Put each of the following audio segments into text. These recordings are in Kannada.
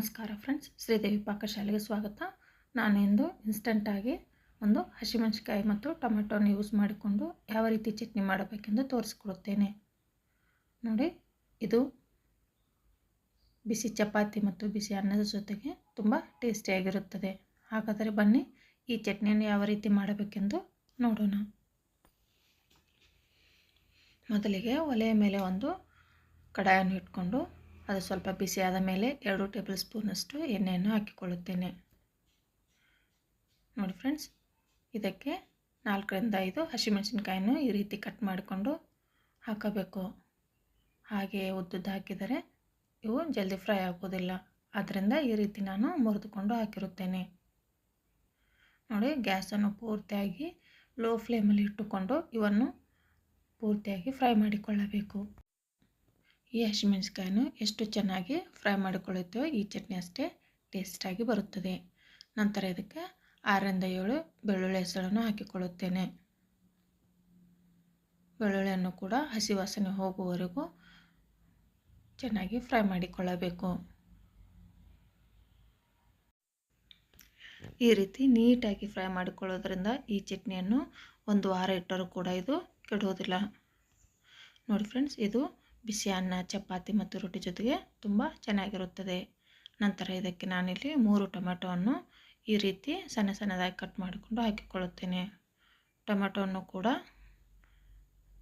ನಮಸ್ಕಾರ ಫ್ರೆಂಡ್ಸ್ ಶ್ರೀದೇವಿ ಪಾಕಶಾಲೆಗೆ ಸ್ವಾಗತ. ನಾನು ಇಂದು ಇನ್ಸ್ಟಂಟಾಗಿ ಒಂದು ಹಸಿಮೆಣಸಿಕಾಯಿ ಮತ್ತು ಟೊಮೆಟೊನ ಯೂಸ್ ಮಾಡಿಕೊಂಡು ಯಾವ ರೀತಿ ಚಟ್ನಿ ಮಾಡಬೇಕೆಂದು ತೋರಿಸ್ಕೊಡುತ್ತೇನೆ. ನೋಡಿ, ಇದು ಬಿಸಿ ಚಪಾತಿ ಮತ್ತು ಬಿಸಿ ಅನ್ನದ ಜೊತೆಗೆ ತುಂಬ ಟೇಸ್ಟಿಯಾಗಿರುತ್ತದೆ ಹಾಗಾದರೆ ಬನ್ನಿ, ಈ ಚಟ್ನಿಯನ್ನು ಯಾವ ರೀತಿ ಮಾಡಬೇಕೆಂದು ನೋಡೋಣ. ಮೊದಲಿಗೆ ಒಲೆಯ ಮೇಲೆ ಒಂದು ಕಡಾಯನ್ನು ಇಟ್ಕೊಂಡು ಅದು ಸ್ವಲ್ಪ ಬಿಸಿಯಾದ ಮೇಲೆ ಎರಡು ಟೇಬಲ್ ಸ್ಪೂನಷ್ಟು ಎಣ್ಣೆಯನ್ನು ಹಾಕಿಕೊಳ್ಳುತ್ತೇನೆ. ನೋಡಿ ಫ್ರೆಂಡ್ಸ್, ಇದಕ್ಕೆ ನಾಲ್ಕರಿಂದ ಐದು ಹಸಿಮೆಣಸಿನ್ಕಾಯನ್ನು ಈ ರೀತಿ ಕಟ್ ಮಾಡಿಕೊಂಡು ಹಾಕಬೇಕು. ಹಾಗೆ ಉದ್ದುದ್ದು ಹಾಕಿದರೆ ಇವು ಜಲ್ದಿ ಫ್ರೈ ಆಗೋದಿಲ್ಲ. ಆದ್ದರಿಂದ ಈ ರೀತಿ ನಾನು ಮುರಿದುಕೊಂಡು ಹಾಕಿರುತ್ತೇನೆ. ನೋಡಿ, ಗ್ಯಾಸನ್ನು ಪೂರ್ತಿಯಾಗಿ ಲೋ ಫ್ಲೇಮಲ್ಲಿ ಇಟ್ಟುಕೊಂಡು ಇವನ್ನು ಪೂರ್ತಿಯಾಗಿ ಫ್ರೈ ಮಾಡಿಕೊಳ್ಳಬೇಕು. ಈ ಹಸಿಮೆಣಸಿಕಾಯನ್ನು ಎಷ್ಟು ಚೆನ್ನಾಗಿ ಫ್ರೈ ಮಾಡಿಕೊಳ್ಳುತ್ತೇವೋ ಈ ಚಟ್ನಿ ಅಷ್ಟೇ ಟೇಸ್ಟಾಗಿ ಬರುತ್ತದೆ. ನಂತರ ಇದಕ್ಕೆ ಆರರಿಂದ ಏಳು ಬೆಳ್ಳುಳ್ಳಿ ಹೆಸಳನ್ನು ಹಾಕಿಕೊಳ್ಳುತ್ತೇನೆ. ಬೆಳ್ಳುಳ್ಳಿಯನ್ನು ಕೂಡ ಹಸಿ ವಾಸನೆ ಹೋಗುವವರೆಗೂ ಚೆನ್ನಾಗಿ ಫ್ರೈ ಮಾಡಿಕೊಳ್ಳಬೇಕು. ಈ ರೀತಿ ನೀಟಾಗಿ ಫ್ರೈ ಮಾಡಿಕೊಳ್ಳೋದ್ರಿಂದ ಈ ಚಟ್ನಿಯನ್ನು ಒಂದು ವಾರ ಇಟ್ಟರೂ ಕೂಡ ಇದು ಕೆಡುವುದಿಲ್ಲ. ನೋಡಿ ಫ್ರೆಂಡ್ಸ್, ಇದು ಬಿಸಿ ಅನ್ನ, ಚಪಾತಿ ಮತ್ತು ರೊಟ್ಟಿ ಜೊತೆಗೆ ತುಂಬ ಚೆನ್ನಾಗಿರುತ್ತದೆ. ನಂತರ ಇದಕ್ಕೆ ನಾನಿಲ್ಲಿ ಮೂರು ಟೊಮೆಟೊವನ್ನು ಈ ರೀತಿ ಸಣ್ಣ ಸಣ್ಣದಾಗಿ ಕಟ್ ಮಾಡಿಕೊಂಡು ಹಾಕಿಕೊಳ್ಳುತ್ತೇನೆ. ಟೊಮೆಟೊವನ್ನು ಕೂಡ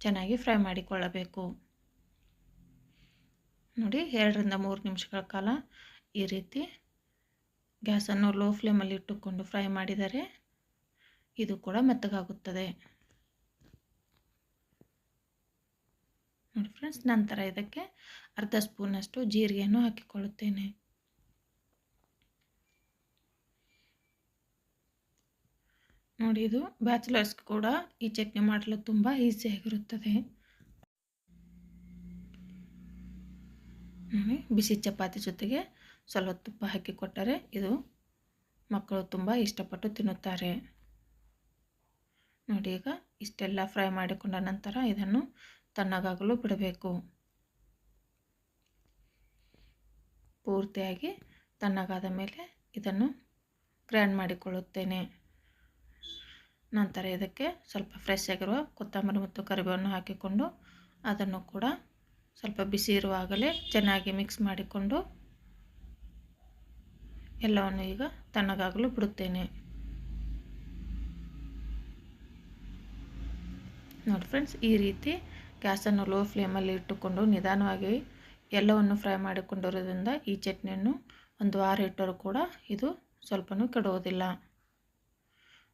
ಚೆನ್ನಾಗಿ ಫ್ರೈ ಮಾಡಿಕೊಳ್ಳಬೇಕು. ನೋಡಿ, ಎರಡರಿಂದ ಮೂರು ನಿಮಿಷಗಳ ಕಾಲ ಈ ರೀತಿ ಗ್ಯಾಸನ್ನು ಲೋ ಫ್ಲೇಮಲ್ಲಿ ಇಟ್ಟುಕೊಂಡು ಫ್ರೈ ಮಾಡಿದರೆ ಇದು ಕೂಡ ಮೆತ್ತಗಾಗುತ್ತದೆ. ನೋಡಿ ಫ್ರೆಂಡ್ಸ್ ನಂತರ ಇದಕ್ಕೆ ಅರ್ಧ ಸ್ಪೂನಷ್ಟು ಜೀರಿಗೆಯನ್ನು ಹಾಕಿಕೊಳ್ಳುತ್ತೇನೆ. ನೋಡಿ ಇದು ಬ್ಯಾಚುಲರ್ಸ್ ಕೂಡ ಈ ಚಟ್ನಿ ಮಾಡಲು ತುಂಬ ಈಸಿಯಾಗಿರುತ್ತದೆ ನೋಡಿ, ಬಿಸಿ ಚಪಾತಿ ಜೊತೆಗೆ ಸ್ವಲ್ಪ ತುಪ್ಪ ಹಾಕಿ ಕೊಟ್ಟರೆ ಇದು ಮಕ್ಕಳು ತುಂಬ ಇಷ್ಟಪಟ್ಟು ತಿನ್ನುತ್ತಾರೆ. ನೋಡಿ ಈಗ ಇಷ್ಟೆಲ್ಲ ಫ್ರೈ ಮಾಡಿಕೊಂಡ ನಂತರ ಇದನ್ನು ತಣ್ಣಗಾಗಲು ಬಿಡಬೇಕು. ಪೂರ್ತಿಯಾಗಿ ತಣ್ಣಗಾದ ಮೇಲೆ ಇದನ್ನು ಗ್ರ್ಯಾಂಡ್ ಮಾಡಿಕೊಳ್ಳುತ್ತೇನೆ. ನಂತರ ಇದಕ್ಕೆ ಸ್ವಲ್ಪ ಫ್ರೆಶ್ ಆಗಿರುವ ಕೊತ್ತಂಬರಿ ಮತ್ತು ಕರಿಬೇವನ್ನು ಹಾಕಿಕೊಂಡು ಅದನ್ನು ಕೂಡ ಸ್ವಲ್ಪ ಬಿಸಿ ಇರುವಾಗಲೇ ಚೆನ್ನಾಗಿ ಮಿಕ್ಸ್ ಮಾಡಿಕೊಂಡು ಎಲ್ಲವನ್ನು ಈಗ ತಣ್ಣಗಾಗಲು ಬಿಡುತ್ತೇನೆ. ನೋಡಿ ಫ್ರೆಂಡ್ಸ್, ಈ ರೀತಿ ಗ್ಯಾಸನ್ನು ಲೋ ಫ್ಲೇಮಲ್ಲಿ ಇಟ್ಟುಕೊಂಡು ನಿಧಾನವಾಗಿ ಎಲ್ಲವನ್ನು ಫ್ರೈ ಮಾಡಿಕೊಂಡಿರೋದ್ರಿಂದ ಈ ಚಟ್ನಿಯನ್ನು ಒಂದು ವಾರ ಇಟ್ಟರೂ ಕೂಡ ಇದು ಸ್ವಲ್ಪನೂ ಕೆಡುವುದಿಲ್ಲ.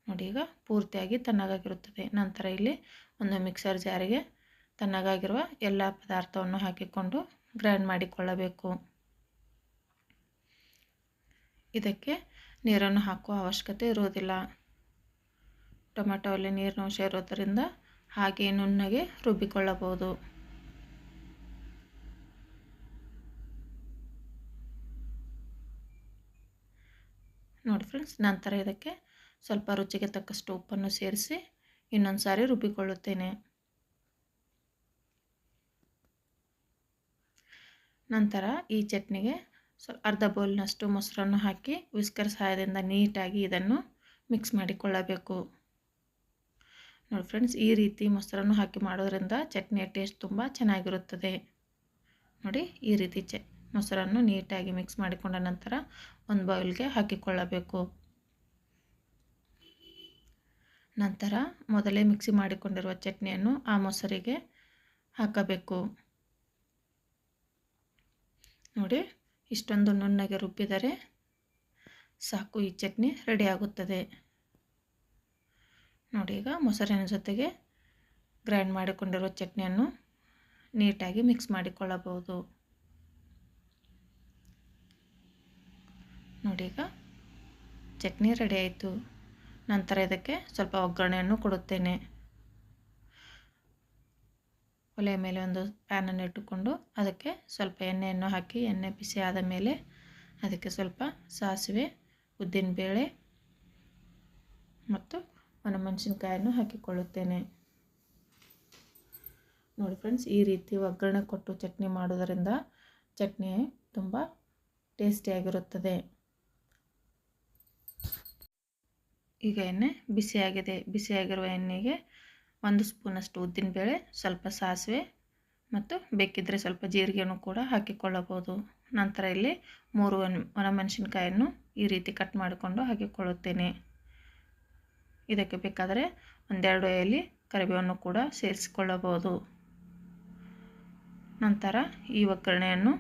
ನೋಡಿ, ಈಗ ಪೂರ್ತಿಯಾಗಿ ತಣ್ಣಗಾಗಿರುತ್ತದೆ. ನಂತರ ಇಲ್ಲಿ ಒಂದು ಮಿಕ್ಸರ್ ಜಾರಿಗೆ ತಣ್ಣಗಾಗಿರುವ ಎಲ್ಲ ಪದಾರ್ಥವನ್ನು ಹಾಕಿಕೊಂಡು ಗ್ರೈಂಡ್ ಮಾಡಿಕೊಳ್ಳಬೇಕು. ಇದಕ್ಕೆ ನೀರನ್ನು ಹಾಕುವ ಅವಶ್ಯಕತೆ ಇರುವುದಿಲ್ಲ. ಟೊಮೆಟೊ ಅಲ್ಲಿ ನೀರಿನ ಅಂಶ ಇರೋದರಿಂದ ಹಾಗೆ ನುಣ್ಣಗೆ ರುಬ್ಬಿಕೊಳ್ಳಬಹುದು. ನೋಡಿ ಫ್ರೆಂಡ್ಸ್ ನಂತರ ಇದಕ್ಕೆ ಸ್ವಲ್ಪ ರುಚಿಗೆ ತಕ್ಕಷ್ಟು ಉಪ್ಪನ್ನು ಸೇರಿಸಿ ಇನ್ನೊಂದು ಸಾರಿ ರುಬ್ಬಿಕೊಳ್ಳುತ್ತೇನೆ. ನಂತರ ಈ ಚಟ್ನಿಗೆ ಅರ್ಧ ಬೌಲ್ನಷ್ಟು ಮೊಸರನ್ನು ಹಾಕಿ, ವಿಸ್ಕರ್ ಸಹಾಯದಿಂದ ನೀಟಾಗಿ ಇದನ್ನು ಮಿಕ್ಸ್ ಮಾಡಿಕೊಳ್ಳಬೇಕು. ನೋಡಿ ಫ್ರೆಂಡ್ಸ್ ಈ ರೀತಿ ಮೊಸರನ್ನು ಹಾಕಿ ಮಾಡೋದ್ರಿಂದ ಚಟ್ನಿಯ ಟೇಸ್ಟ್ ತುಂಬ ಚೆನ್ನಾಗಿರುತ್ತದೆ. ನೋಡಿ, ಈ ರೀತಿ ಚ, ಮೊಸರನ್ನು ನೀಟಾಗಿ ಮಿಕ್ಸ್ ಮಾಡಿಕೊಂಡ ನಂತರ ಒಂದು ಬೌಲ್ಗೆ ಹಾಕಿಕೊಳ್ಳಬೇಕು. ನಂತರ ಮೊದಲೇ ಮಿಕ್ಸಿ ಮಾಡಿಕೊಂಡಿರುವ ಚಟ್ನಿಯನ್ನು ಆ ಮೊಸರಿಗೆ ಹಾಕಬೇಕು. ನೋಡಿ, ಇಷ್ಟೊಂದು ನುಣ್ಣಗೆ ರುಬ್ಬಿದರೆ ಸಾಕು, ಈ ಚಟ್ನಿ ರೆಡಿ ಆಗುತ್ತದೆ. ನೋಡಿ ಈಗ ಮೊಸರಿನ ಜೊತೆಗೆ ಗ್ರೈಂಡ್ ಮಾಡಿಕೊಂಡಿರೋ ಚಟ್ನಿಯನ್ನು ನೀಟಾಗಿ ಮಿಕ್ಸ್ ಮಾಡಿಕೊಳ್ಳಬಹುದು. ನೋಡಿ ಈಗ ಚಟ್ನಿ ರೆಡಿ ಆಯಿತು. ನಂತರ ಇದಕ್ಕೆ ಸ್ವಲ್ಪ ಒಗ್ಗರಣೆಯನ್ನು ಕೊಡುತ್ತೇನೆ. ಒಲೆಯ ಮೇಲೆ ಒಂದು ಪ್ಯಾನನ್ನು ಇಟ್ಟುಕೊಂಡು ಅದಕ್ಕೆ ಸ್ವಲ್ಪ ಎಣ್ಣೆಯನ್ನು ಹಾಕಿ, ಎಣ್ಣೆ ಬಿಸಿ ಆದ ಮೇಲೆ ಅದಕ್ಕೆ ಸ್ವಲ್ಪ ಸಾಸಿವೆ, ಉದ್ದಿನಬೇಳೆ ಮತ್ತು ಒಣಮೆಣಸಿನ್ಕಾಯನ್ನು ಹಾಕಿಕೊಳ್ಳುತ್ತೇನೆ. ನೋಡಿ ಫ್ರೆಂಡ್ಸ್, ಈ ರೀತಿ ಒಗ್ಗರಣೆ ಕೊಟ್ಟು ಚಟ್ನಿ ಮಾಡೋದರಿಂದ ಚಟ್ನಿ ತುಂಬ ಟೇಸ್ಟಿಯಾಗಿರುತ್ತದೆ ಈಗ ಎಣ್ಣೆ ಬಿಸಿಯಾಗಿದೆ. ಬಿಸಿಯಾಗಿರುವ ಎಣ್ಣೆಗೆ ಒಂದು ಸ್ಪೂನಷ್ಟು ಉದ್ದಿನಬೇಳೆ ಸ್ವಲ್ಪ ಸಾಸಿವೆ ಮತ್ತು ಬೇಕಿದ್ದರೆ ಸ್ವಲ್ಪ ಜೀರಿಗೆನೂ ಕೂಡ ಹಾಕಿಕೊಳ್ಳಬಹುದು. ನಂತರ ಇಲ್ಲಿ ಮೂರು ಒಣಮೆಣಸಿನ್ಕಾಯನ್ನು ಈ ರೀತಿ ಕಟ್ ಮಾಡಿಕೊಂಡು ಹಾಕಿಕೊಳ್ಳುತ್ತೇನೆ. ಇದಕ್ಕೆ ಬೇಕಾದರೆ ಒಂದೆರಡು ಎಲೆ ಕರಿಬೇವನ್ನು ಕೂಡ ಸೇರಿಸಿಕೊಳ್ಳಬಹುದು. ನಂತರ ಈ ಒಗ್ಗರಣೆಯನ್ನು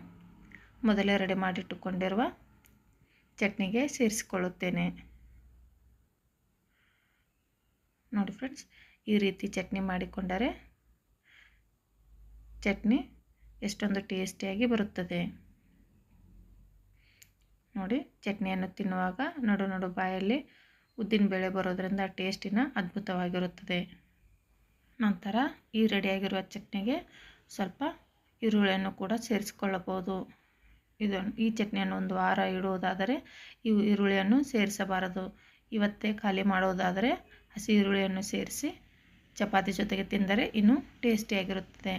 ಮೊದಲೇ ರೆಡಿ ಮಾಡಿಟ್ಟುಕೊಂಡಿರುವ ಚಟ್ನಿಗೆ ಸೇರಿಸಿಕೊಳ್ಳುತ್ತೇನೆ. ನೋಡಿ ಫ್ರೆಂಡ್ಸ್, ಈ ರೀತಿ ಚಟ್ನಿ ಮಾಡಿಕೊಂಡರೆ ಚಟ್ನಿ ಎಷ್ಟೊಂದು ಟೇಸ್ಟಿಯಾಗಿ ಬರುತ್ತದೆ. ನೋಡಿ, ಚಟ್ನಿಯನ್ನು ತಿನ್ನುವಾಗ ನಡು ನಡು ಬಾಯಲ್ಲಿ ಉದ್ದಿನಬೇಳೆ ಬರೋದರಿಂದ ಟೇಸ್ಟಿನ ಅದ್ಭುತವಾಗಿರುತ್ತದೆ. ನಂತರ ಈ ರೆಡಿಯಾಗಿರುವ ಚಟ್ನಿಗೆ ಸ್ವಲ್ಪ ಈರುಳ್ಳಿಯನ್ನು ಕೂಡ ಸೇರಿಸಿಕೊಳ್ಳಬಹುದು. ಇದು ಈ ಚಟ್ನಿಯನ್ನು ಒಂದು ವಾರ ಇಡುವುದಾದರೆ ಈ ಈರುಳ್ಳಿಯನ್ನು ಸೇರಿಸಬಾರದು. ಇವತ್ತೇ ಖಾಲಿ ಮಾಡುವುದಾದರೆ ಹಸಿ ಈರುಳ್ಳಿಯನ್ನು ಸೇರಿಸಿ ಚಪಾತಿ ಜೊತೆಗೆ ತಿಂದರೆ ಇನ್ನೂ ಟೇಸ್ಟಿಯಾಗಿರುತ್ತದೆ.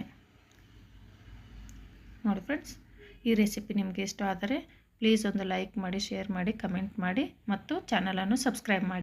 ನೋಡಿ ಫ್ರೆಂಡ್ಸ್, ಈ ರೆಸಿಪಿ ನಿಮಗೆ ಇಷ್ಟ ಆದರೆ ಪ್ಲೀಸ್ ಒಂದು ಲೈಕ್ ಮಾಡಿ ಶೇರ್ ಮಾಡಿ ಕಮೆಂಟ್ ಮಾಡಿ ಮತ್ತು ಚಾನಲನ್ನು ಸಬ್ಸ್ಕ್ರೈಬ್ ಮಾಡಿ.